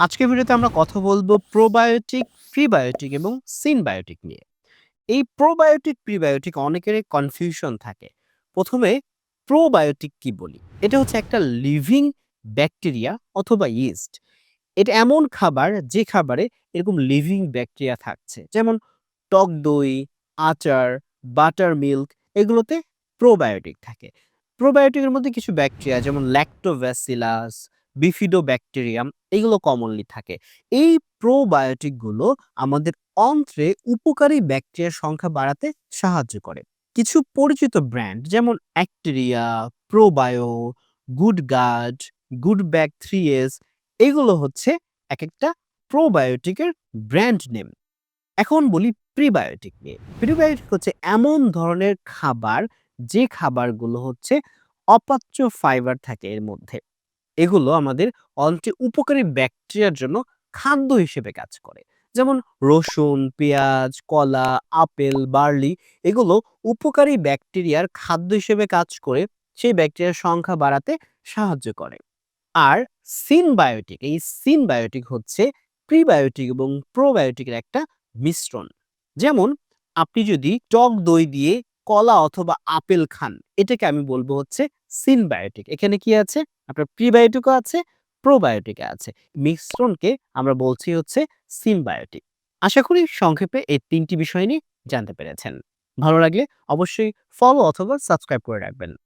আজকের ভিডিওতে আমরা কথা বলব প্রোবায়োটিক, প্রিবায়োটিক এবং সিনবায়োটিক নিয়ে। এই প্রোবায়োটিক, প্রিবায়োটিক অনেকেরই কনফিউশন থাকে। প্রথমে প্রোবায়োটিক কি বলি? এটা হচ্ছে একটা লিভিং ব্যাকটেরিয়া অথবা ইস্ট। এটা এমন খাবার যে খাবারে এরকম লিভিং ব্যাকটেরিয়া থাকছে। যেমন টক দই, আচার, বাটার মিল্ক এগুলোতে প্রোবায়োটিক থাকে। প্রোবায়োটিকের মধ্যে কিছু ব্যাকটেরিয়া যেমন ল্যাক্টোব্যাসিলাস, বিফিডোব্যাকটেরিয়াম এগুলো কমনলি থাকে। এই প্রোবায়োটিকগুলো আমাদের অন্ত্রে উপকারী ব্যাকটেরিয়ার সংখ্যা বাড়াতে সাহায্য করে। কিছু পরিচিত ব্র্যান্ড যেমন অ্যাক্টেরিয়া, প্রোবায়ো, গুডগার্ড, গুডব্যাক 3S এগুলো হচ্ছে এক একটা প্রোবায়োটিকের ব্র্যান্ড নেম। এখন বলি প্রিবায়োটিক নিয়ে। প্রিবায়োটিক হচ্ছে এমন ধরনের খাবার যে খাবারগুলো হচ্ছে অপাচ্য ফাইবার থাকে এর মধ্যে। এগুলো আমাদের অন্ত্রে উপকারী ব্যাকটেরিয়ার জন্য খাদ্য হিসেবে কাজ করে। যেমন রসুন, পেঁয়াজ, কলা, আপেল, বার্লি এগুলো উপকারী ব্যাকটেরিয়ার খাদ্য হিসেবে কাজ করে সেই ব্যাকটেরিয়ার সংখ্যা বাড়াতে সাহায্য করে। আর সিনবায়োটিক এই সিনবায়োটিক হচ্ছে প্রিবায়োটিক এবং প্রোবায়োটিকের একটা মিশ্রণ। যেমন আপনি যদি টক দই দিয়ে কলা অথবা আপেল খান, এটাকে আমি বলব হচ্ছে সিনবায়োটিক। এখানে কি আছে? আপনার প্রিবায়োটিকও আছে, প্রোবায়োটিক আছে। মিশ্রণকে আমরা বলছি হচ্ছে সিনবায়োটিক। আশা করি সংক্ষেপে এই তিনটি বিষয় নিয়ে জানতে পেরেছেন। ভালো লাগলে অবশ্যই ফলো অথবা সাবস্ক্রাইব করে রাখবেন।